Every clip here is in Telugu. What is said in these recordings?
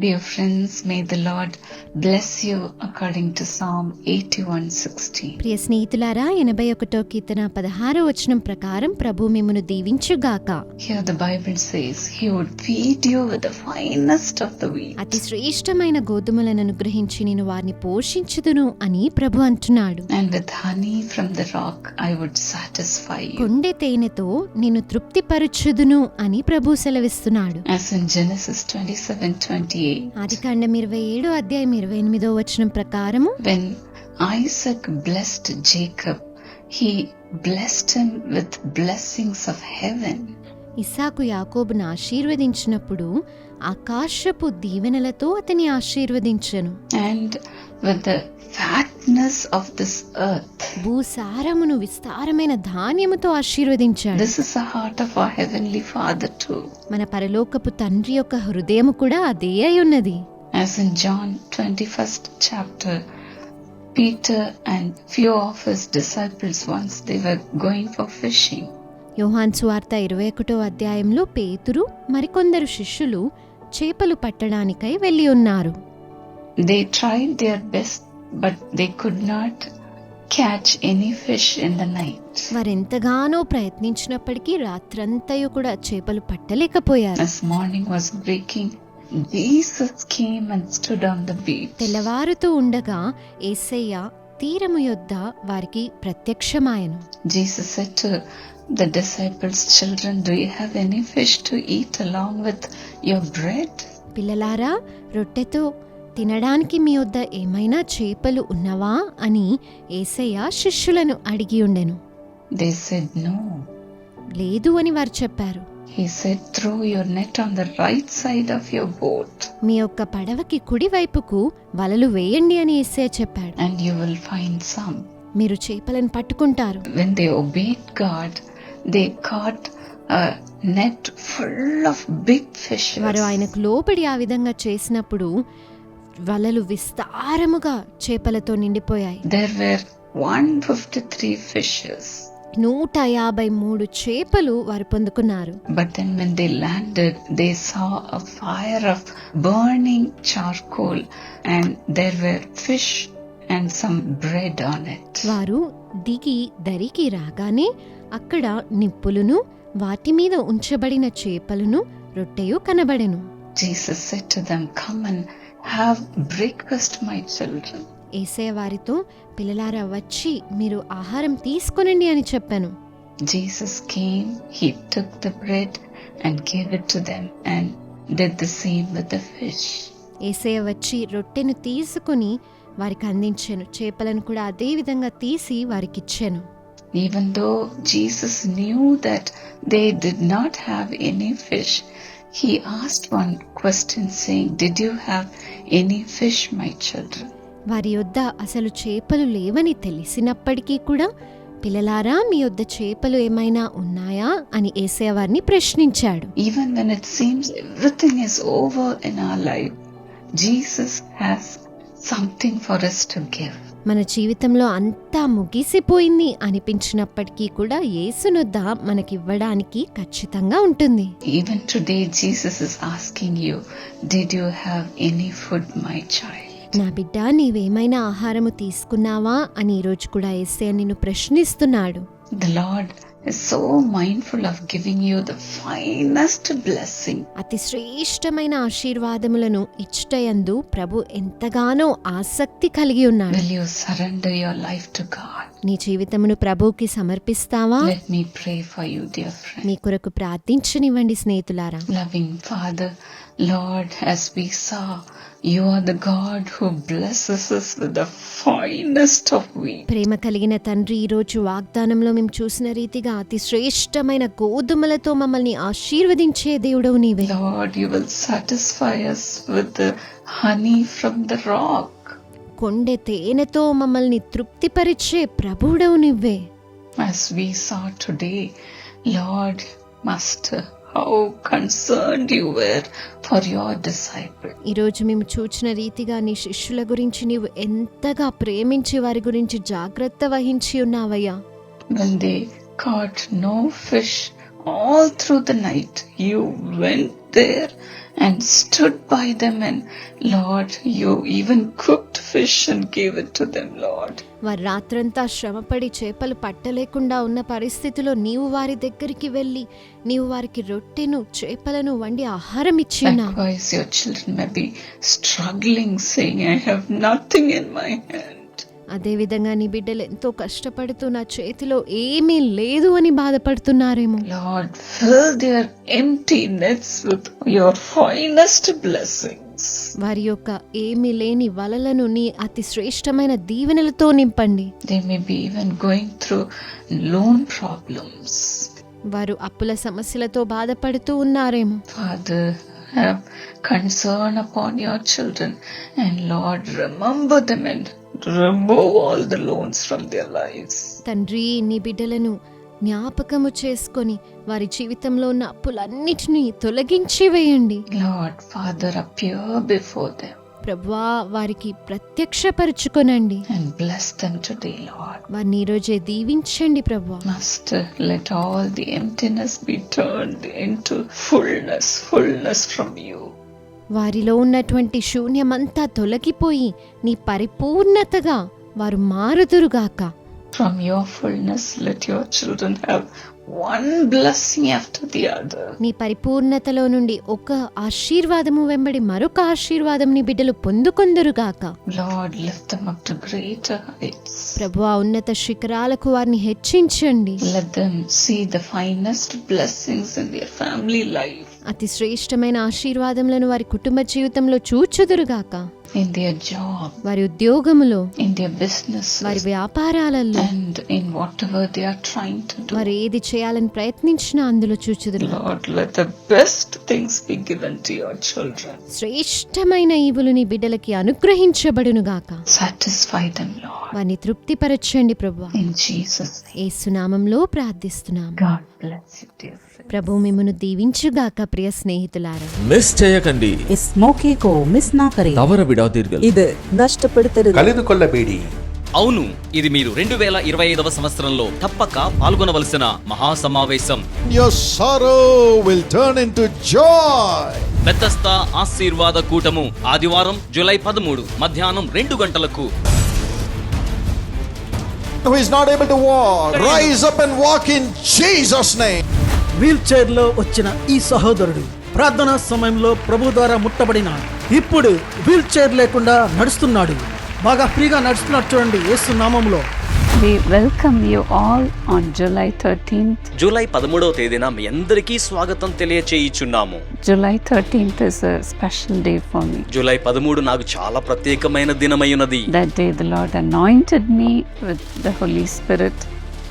Dear friends, may the Lord bless you according to Psalm 81:16. ప్రియ స్నేహితులారా ఎనభై ఒకటో కీర్తన పదహారో వచనం ప్రకారం ప్రభు మిమ్మును దీవించుగాక Here the Bible says, He would feed you with the finest of the wheat. అతి శ్రేష్టమైన గోధుమలను అనుగ్రహించి నేను వారిని పోషించుదును అని ప్రభు అంటున్నాడు And with honey from the rock, I would satisfy you. కొండె తేనెతో నేను తృప్తిపరచుదును అని ప్రభు సెలవిస్తున్నాడు As in Genesis 27:28, ఆది కాండం ఇరవై ఏడో అధ్యాయం ఇరవై ఎనిమిదో వచనం ప్రకారము when Isaac blessed Jacob, he blessed him with blessings of heaven. ఇసాకు యాకోబును ఆశీర్వదించినప్పుడు ఆకాశపు దీవెనలతో అతని ఆశీర్వదించెను And with the fatness of this earth, భూసారమును విస్తారమైన ధాన్యముతో ఆశీర్వదించాడు this is the heart of our Heavenly Father too. మన పరలోకపు తండ్రి యొక్క హృదయము కూడా అదే అయి ఉన్నది As in John 21st chapter, Peter and few of his disciples once they were going for fishing. యోహాన్ సువార్త ఇరవై ఒకటో అధ్యాయంలో పేతురు మరికొందరు శిష్యులు చేపలు పట్టడానికై వెళ్ళి ఉన్నారు They tried their best, but they could not catch any fish in the night వారు ఎంతగానో ప్రయత్నించినప్పటికీ రాత్రంతా కూడా చేపలు పట్టలేకపోయారు. Morning was breaking Jesus came and stood on the beach తెల్లవారుతూ ఉండగా ఏసయ్య తీరము యొద్ద వారికి ప్రత్యక్షమాయను. Jesus said to the disciples children do you any fish to eat along with your bread పిల్లలారా రొట్టెతో తినడానికి మీ వద్ద ఏమైనా చేపలు ఉన్నవా అని ఏసయ్య శిష్యులను అడిగి ఉండెను. లేదు అని వారు చెప్పారు. మీ యొక్క పడవకి కుడి వైపుకు వలలు వేయండి అని ఏసయ్య చెప్పాడు. And you will find some మీరు చేపలను పట్టుకుంటారు. When they obeyed God they caught net full of big fish వారు ఆయనకు లోపడి ఆ విధంగా చేసినప్పుడు వలలు విస్తారముగా చేపలతో నిండిపోయాయి. నూట యాభై మూడు చేపలు వారు పొందుకున్నారు. But then when they landed they saw fire of burning charcoal and there were fish and some bread on it వారు దిగి దరికి రాగానే అక్కడ నిప్పులను వాటి మీద ఉంచబడిన చేపలను రొట్టెయు కనబడెను. Jesus said to them have breakfast my children ఏసే వారితో పిల్లలారా వచ్చి మీరు ఆహారం తీసుకోనండి అని చెప్పాను. Jesus came he took the bread and give it to them and did the same the fish ఏసే వచ్చి రొట్టెను తీసుకొని వారికి అందించాను. చేపలను కూడా అదే విధంగా తీసి వారికి ఇచ్చాను even though Jesus knew that they did not have any fish he asked one question saying, Did you have any fish, my children? వారి యొద్ద అసలు చేపలు లేవని తెలిసినప్పటికీ కూడా పిల్లలారా మీ యొద్ద చేపలు ఏమైనా ఉన్నాయా అని ఏసయ వారిని ప్రశ్నించాడు Even when it seems everything is over in our life, Jesus has something for us to give. మన జీవితంలో అంతా ముగిసిపోయింది అనిపించినప్పటికీ కూడా యేసునొద్ద మనకివ్వడానికి ఖచ్చితంగా ఉంటుంది. Even today, Jesus is asking you, Did you have any food, my child? నా బిడ్డ నీవేమైనా ఆహారము తీసుకున్నావా? అని ఈరోజు కూడా ఏసే నిన్ను ప్రశ్నిస్తున్నాడు. The Lord is so mindful of giving you the finest blessing. అతి శ్రేష్టమైన ఆశీర్వాదములను ఇచ్చుటయందు ప్రభు ఎంతగానో ఆసక్తి కలిగి ఉన్నాడు Will you surrender your life to God? నీ జీవితమును ప్రభువుకి సమర్పిస్తావా Let me pray for you, dear friend. మీ కొరకు ప్రార్థించనివ్వండి స్నేహితులారా Loving Father, Lord, as we saw, you are the God who blesses the finest of ప్రేమ కలిగిన తండ్రి ఈ రోజు వాగ్దానంలో మేము చూసిన రీతిగా అతి శ్రేష్టమైన గోధుమలతో మమ్మల్ని ఆశీర్వదించే దేవుడవు నీవే. Lord you will satisfy honey from the rock కొండె తేనెతో మమ్మల్ని తృప్తిపరిచే ప్రభుడవు నువ్వే as we saw today lord master how concern your for your disciple ఈరోజు మేము చూచిన రీతిగా నీ శిష్యుల గురించి నీవు ఎంతగా ప్రేమించి వారి గురించి జాగ్రత్త వహించి ఉన్నావయ్యా. Well caught no fish all through the night you went there and stood by them and Lord, you even cooked fish and gave it to them, Lord. వారు రాత్రంతా శ్రమపడి చేపలు పట్టలేకుండా ఉన్న పరిస్థితిలో నీవు వారి దగ్గరికి వెళ్ళి నీవు వారికి రొట్టెను చేపలను వండి ఆహారం ఇచ్చి ఉన్నావు Likewise, your children may be struggling, saying, I have nothing in my hand. అదేవిధంగా నీ బిడ్డలు ఎంతో కష్టపడుతూ నా చేతిలో ఏమీ లేదు అని బాధపడుతున్నారేమో. వారి యొక్క ఏమి లేని వలలను నీ అతి శ్రేష్టమైన దీవెనలతో నింపండి. వారు అప్పుల సమస్యలతో బాధపడుతూ ఉన్నారేమో. Concern upon your children and lord remember them తండ్రి నీ బిడ్డలను జ్ఞాపకము చేసుకొని వారి జీవితంలో ఉన్న అప్పులన్నిటిని తొలగించి వేయండి. ప్రభువా వారికి ప్రత్యక్ష పరుచుకోనండి వారిని ఈ రోజే దీవించండి ప్రభు ఫుల్నెస్ ఫుల్నెస్ ఫ్రమ్ యూ వారిలో ఉన్నటువంటి శూన్యమంతా తొలగిపోయి నీ పరిపూర్ణతగా వారు మారుదురుగాక. From your fullness let your children have one blessing after the other నీ పరిపూర్ణతలో నుండి ఒక ఆశీర్వాదము వెంబడి మరొక ఆశీర్వాదం నీ బిడ్డలు పొందుకొందురు గాక lord let them up to greater heights ప్రభు ఉన్నత శిఖరాలకు వారిని హెచ్చించండి. Let them see the finest blessings in their family life అతి శ్రేష్టమైన ఆశీర్వాదములను వారి కుటుంబ జీవితంలో చూచుదురుగాక. వారి ఉద్యోగములో బిజినెస్ వారి వ్యాపారాలలో వారు ఏది చేయాలని ప్రయత్నించినా అందులో చూచుదురుగా శ్రేష్టమైన ఈవులు నీ బిడ్డలకి అనుగ్రహించబడును గాక. వారిని తృప్తిపరచండి ప్రభు ఏ సునామంలో ప్రార్థిస్తున్నాం. God bless you, dear. ప్రభు మిమ్మను దీవించుగాక ప్రియ స్నేహితులారా. మిస్ చేయకండి. इस मौके को मिस ना करें తవర విడాదీర్గల్ இது நஷ்டப்படுத்தருது కలుదు కొల్లబేడి అవును ఇది మీరు రెండు వేల ఇరవై ఐదవ సంవత్సరంలో తప్పక పాల్గొనవలసిన మహా సమావేశం Your will turn in into joy పెద్దస్థ ఆశీర్వాద కూటము ఆదివారం జూలై పదమూడు మధ్యాహ్నం రెండు గంటలకు. Who is not able to walk, rise up and walk in Jesus' name. Wheel చైర్లో వచ్చిన ఈ సహోదరుడు ప్రార్థనా సమయంలో ప్రభు ద్వారా ముట్టబడిన ఇప్పుడు వీల్ చైర్ లేకుండా నడుస్తున్నాడు బాగా ఫ్రీగా నడుస్తున్నాడు చూడండి యేసు నామంలో We welcome you all on July 13th. July పదమూడవ తేదీన మీ అందరికీ స్వాగతం తెలియచేయిచున్నాము July 13th is a special day for me. July పదమూడు నాకు చాలా ప్రత్యేకమైన దినమైనది That day, the Lord anointed me with the Holy Spirit.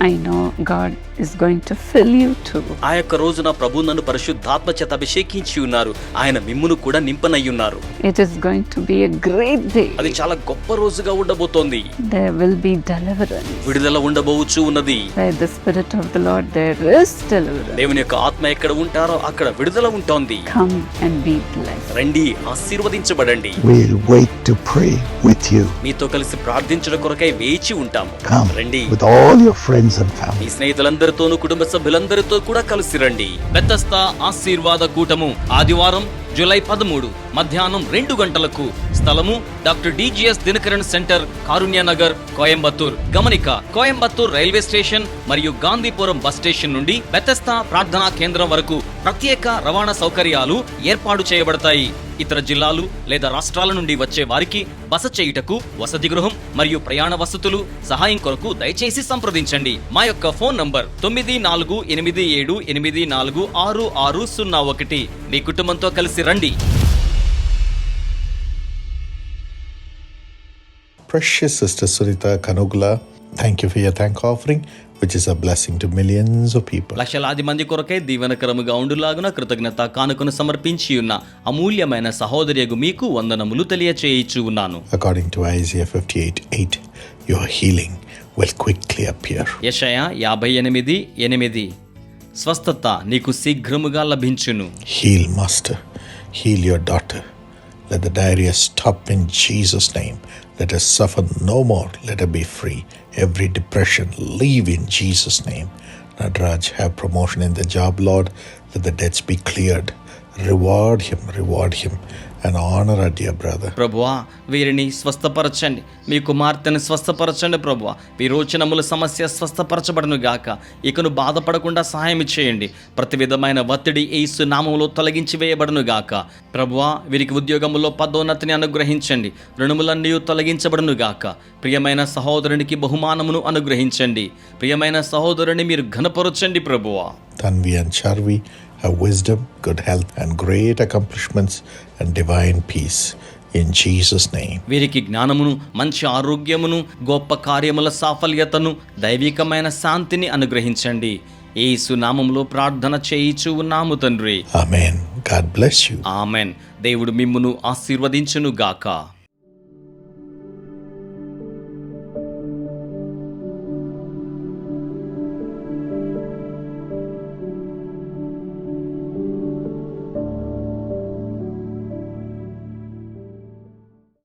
I know God is going to fill you too. ఆ యొక్క రోజున ప్రభు నన్ను పరిశుద్ధాత్మ చేత అభిషేకించి ఉన్నారు ఆయన మిమ్మును కూడా నింపనయ్యున్నారు It is going to be a great day. అది చాలా గొప్ప రోజుగా ఉండబోతోంది There will be deliverance. విడుదల ఉండబోవచ్చు ఉన్నది Where the Spirit of the Lord, there is deliverance. దేవుని యొక్క ఆత్మ ఎక్కడ ఉంటారో అక్కడ విడుదల ఉంటోంది Come and be blessed. రండి ఆశీర్వదించబడండి We'll wait to pray with you. మీతో కలిసి ప్రార్థించడం కొరకై వేచి ఉంటాము Come రండి with all your friends and me family. స్నేహితులందరితోనూ కుటుంబ సభ్యులందరితో కూడా కలిసి రండి బెత్తస్త ఆశీర్వాద కూటము ఆదివారం జూలై పదమూడు మధ్యాహ్నం రెండు గంటలకు స్థలము doctor DGS Dinakaran centre Karunyanagar Coimbatore. గమనిక కోయంబత్తూర్ రైల్వే స్టేషన్ మరియు గాంధీపురం బస్ స్టేషన్ నుండి బెతస్తా ప్రార్థనా కేంద్రం వరకు ప్రత్యేక రవాణా సౌకర్యాలు ఏర్పాటు చేయబడతాయి. ఇతర జిల్లాలు లేదా రాష్ట్రాల నుండి వచ్చే వారికి బస చేయుటకు వసతి గృహం మరియు ప్రయాణ వసతులు సహాయం కొరకు దయచేసి సంప్రదించండి. మా యొక్క ఫోన్ నంబర్ తొమ్మిది నాలుగు ఎనిమిది ఏడు ఎనిమిది నాలుగు ఆరు ఆరు సున్నా ఒకటి. మీ కుటుంబంతో కలిసి రండి. Precious Sister Sunita Kanugla, thank you for your thank offering, which is a blessing to millions of people. లక్షలాది మంది కొరకై దీవెనకరముగా ఉండులాగున కృతజ్ఞత కానుకను సమర్పించి ఉన్న అమూల్యమైన సహోదరియగు మీకు వందనములు తెలియచేయిచు ఉన్నాను According to Isaiah 58 8, your healing will quickly appear. Yeshaya యాభై ఎనిమిది ఎనిమిది స్వస్థత నీకు శీఘ్రముగా లభించును Heal, Master. Heal your daughter. Let the diarrhea stop in Jesus' name. Let her suffer no more. Let her be free. Every depression leave in Jesus' name. Nadraj, have promotion in the job, Lord. Let the debts be cleared. Reward him, reward him, ప్రభువా వీరిని స్వస్థపరచండి. మీ కుమార్తెను స్వస్థపరచండి ప్రభువా. విరోచనముల సమస్య స్వస్థపరచబడను గాక. ఇకను బాధపడకుండా సహాయం చేయండి. ప్రతి విధమైన ఒత్తిడి ఏసు నామములో తొలగించి వేయబడును గాక. ప్రభువా వీరికి ఉద్యోగములో పదోన్నతిని అనుగ్రహించండి. రుణములన్నీ తొలగించబడును గాక. ప్రియమైన సహోదరునికి బహుమానమును అనుగ్రహించండి. ప్రియమైన సహోదరుని మీరు ఘనపరచండి ప్రభువా. Have wisdom, good health, and great accomplishments and divine peace. In Jesus' name. వీరికి జ్ఞానమును మంచి ఆరోగ్యమును గొప్ప కార్యముల సాఫల్యతను దైవికమైన శాంతిని అనుగ్రహించండి యేసు నామములో ప్రార్థన చేయిచు ఉన్నాము తండ్రి Amen. God bless you. Amen దేవుడు మిమ్మును ఆశీర్వదించును గాక